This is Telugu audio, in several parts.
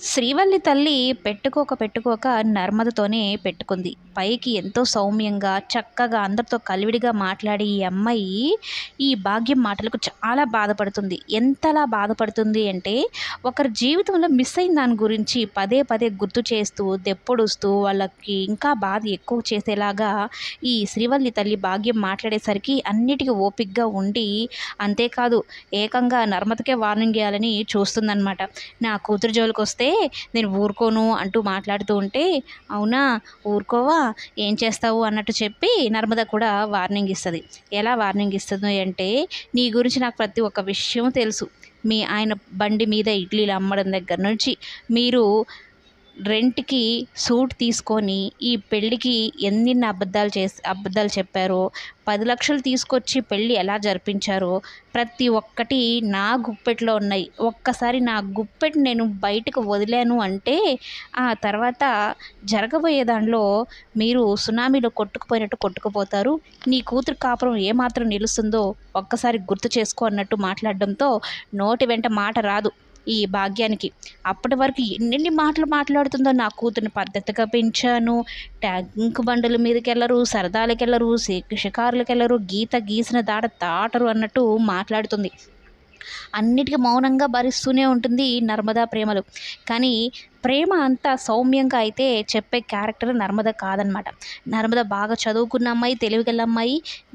శ్రీవల్లి తల్లి పెట్టుకోక పెట్టుకోక నర్మదతోనే పెట్టుకుంది. పైకి ఎంతో సౌమ్యంగా చక్కగా అందరితో కలివిడిగా మాట్లాడే ఈ అమ్మాయి ఈ భాగ్యం మాటలకు చాలా బాధపడుతుంది. ఎంతలా బాధపడుతుంది అంటే ఒకరి జీవితంలో మిస్ అయిన దాని గురించి పదే పదే గుర్తు చేస్తూ దెప్పొడుస్తూ వాళ్ళకి ఇంకా బాధ ఎక్కువ చేసేలాగా ఈ శ్రీవల్లి తల్లి భాగ్యం మాట్లాడేసరికి అన్నిటికీ ఓపిక్గా ఉండి అంతేకాదు ఏకంగా నర్మదకే వార్నింగ్ చేయాలని చూస్తుందన్నమాట. నా కూతురు జోలికి వస్తే నేను ఊరుకోను అంటూ మాట్లాడుతూ ఉంటే అవునా? ఊరుకోవా? ఏం చేస్తావు? అన్నట్టు చెప్పి నర్మద కూడా వార్నింగ్ ఇస్తుంది. ఎలా వార్నింగ్ ఇస్తుంది అంటే నీ గురించి నాకు ప్రతి ఒక్క విషయం తెలుసు. మీ ఆయన బండి మీద ఇడ్లీలు అమ్మడం దగ్గర నుంచి మీరు రెంట్కి సూట్ తీసుకొని ఈ పెళ్ళికి ఎన్నెన్ని అబద్ధాలు చేసి అబద్ధాలు చెప్పారో పది లక్షలు తీసుకొచ్చి పెళ్ళి ఎలా జరిపించారో ప్రతి ఒక్కటి నా గుప్పెట్లో ఉన్నాయి. ఒక్కసారి నా గుప్పెట్ నేను బయటకు వదిలాను అంటే ఆ తర్వాత జరగబోయే దానిలో మీరు సునామీలో కొట్టుకుపోయినట్టు కొట్టుకుపోతారు. నీ కూతురు కాపురం ఏమాత్రం నిలుస్తుందో ఒక్కసారి గుర్తు చేసుకో అన్నట్టు మాట్లాడడంతో నోటి వెంట మాట రాదు. ఈ భాగ్యానికి. అప్పటి వరకు ఎన్నెన్ని మాటలు మాట్లాడుతుందో నా కూతురిని పద్ధతిగా పెంచాను. ట్యాంక్ బండుల మీదకి వెళ్ళరు సరదాలకి వెళ్ళరు షికారులకు వెళ్ళరు గీత గీసిన దాట దాటరు అన్నట్టు మాట్లాడుతుంది. అన్నిటికీ మౌనంగా భరిస్తూనే ఉంటుంది నర్మదా ప్రేమలు. కానీ ప్రేమ అంతా సౌమ్యంగా అయితే చెప్పే క్యారెక్టర్ నర్మద కాదనమాట నర్మద బాగా చదువుకున్న అమ్మాయి తెలివిగల అమ్మాయి.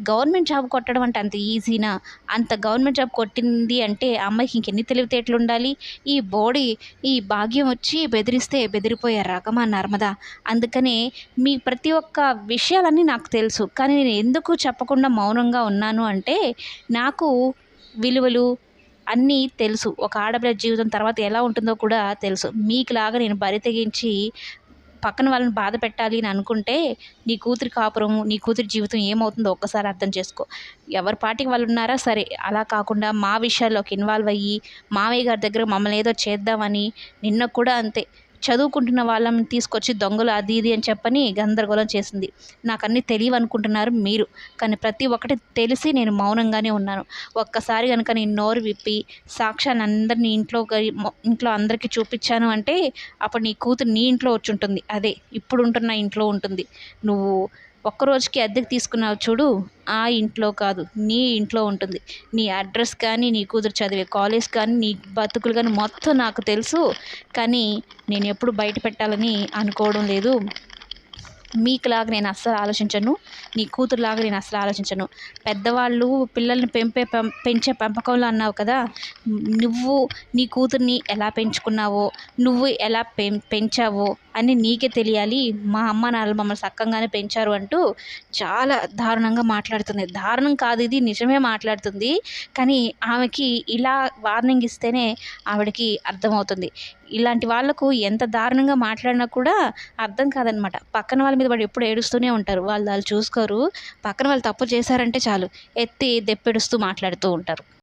గవర్నమెంట్ జాబ్ కొట్టడం అంటే అంత ఈజీనా? అంత గవర్నమెంట్ జాబ్ కొట్టింది అంటే అమ్మాయికి ఇంకెన్ని తెలివితేటలు ఉండాలి? ఈ బాడీ ఈ భాగ్యం వచ్చి బెదిరిస్తే బెదిరిపోయే రకమా నర్మద? అందుకనే మీ ప్రతి ఒక్క విషయాలన్నీ నాకు తెలుసు. కానీ నేను ఎందుకు చెప్పకుండా మౌనంగా ఉన్నాను అంటే నాకు విలువలు అన్నీ తెలుసు. ఒక ఆడపిల్ల జీవితం తర్వాత ఎలా ఉంటుందో కూడా తెలుసు. మీకులాగా నేను బరి తెగించి పక్కన వాళ్ళని బాధ పెట్టాలి అని అనుకుంటే నీ కూతురి కాపురం నీ కూతురి జీవితం ఏమవుతుందో ఒక్కసారి అర్థం చేసుకో. ఎవరి పాటికి వాళ్ళు ఉన్నారా? సరే. అలా కాకుండా మా విషయాల్లోకి ఇన్వాల్వ్ అయ్యి మావయ్య గారి దగ్గర మమ్మల్ని ఏదో చేద్దామని నిన్న కూడా అంతే. చదువుకుంటున్న వాళ్ళని తీసుకొచ్చి దొంగలు అది ఇది అని చెప్పని గందరగోళం చేసింది. నాకు అన్నీ తెలియవు అనుకుంటున్నారు మీరు. కానీ ప్రతి ఒక్కటి తెలిసి నేను మౌనంగానే ఉన్నాను. ఒక్కసారి కనుక నేను నోరు విప్పి సాక్ష్యాన్ని అందరినీ ఇంట్లో ఇంట్లో అందరికీ చూపించాను అంటే అప్పుడు నీ కూతురు నీ ఇంట్లో వచ్చి ఉంటుంది అదే ఇప్పుడు ఉంటున్న ఇంట్లో ఉంటుంది. నువ్వు ఒక్కరోజుకి అద్దెకి తీసుకున్నావు చూడు ఆ ఇంట్లో కాదు నీ ఇంట్లో ఉంటుంది. నీ అడ్రస్ కానీ నీ కూతురు చదివే కాలేజ్ కానీ నీ బతుకులు కానీ మొత్తం నాకు తెలుసు. కానీ నేను ఎప్పుడు బయట పెట్టాలని అనుకోవడం లేదు. మీకులాగా నేను అస్సలు ఆలోచించను. నీ కూతురులాగా నేను అస్సలు ఆలోచించను. పెద్దవాళ్ళు పిల్లల్ని పెంపే పెంచే పెంపకంలో అన్నావు కదా నువ్వు నీ కూతుర్ని ఎలా పెంచుకున్నావో నువ్వు ఎలా పెం పెంచావో అని నీకే తెలియాలి. మా అమ్మ నాన్న మమ్మల్ని సక్కంగానే పెంచారు అంటూ చాలా దారుణంగా మాట్లాడుతుంది. దారుణం కాదు ఇది నిజమే మాట్లాడుతుంది. కానీ ఆమెకి ఇలా వార్నింగ్ ఇస్తేనే ఆవిడకి అర్థమవుతుంది. ఇలాంటి వాళ్ళకు ఎంత దారుణంగా మాట్లాడినా కూడా అర్థం కాదనమాట. పక్కన వాళ్ళ మీద వాడు ఎప్పుడు ఏడుస్తూనే ఉంటారు. వాళ్ళు వాళ్ళు చూసుకోరు. పక్కన వాళ్ళు తప్పు చేశారంటే చాలు. ఎత్తి దెప్పెడుస్తూ మాట్లాడుతూ ఉంటారు.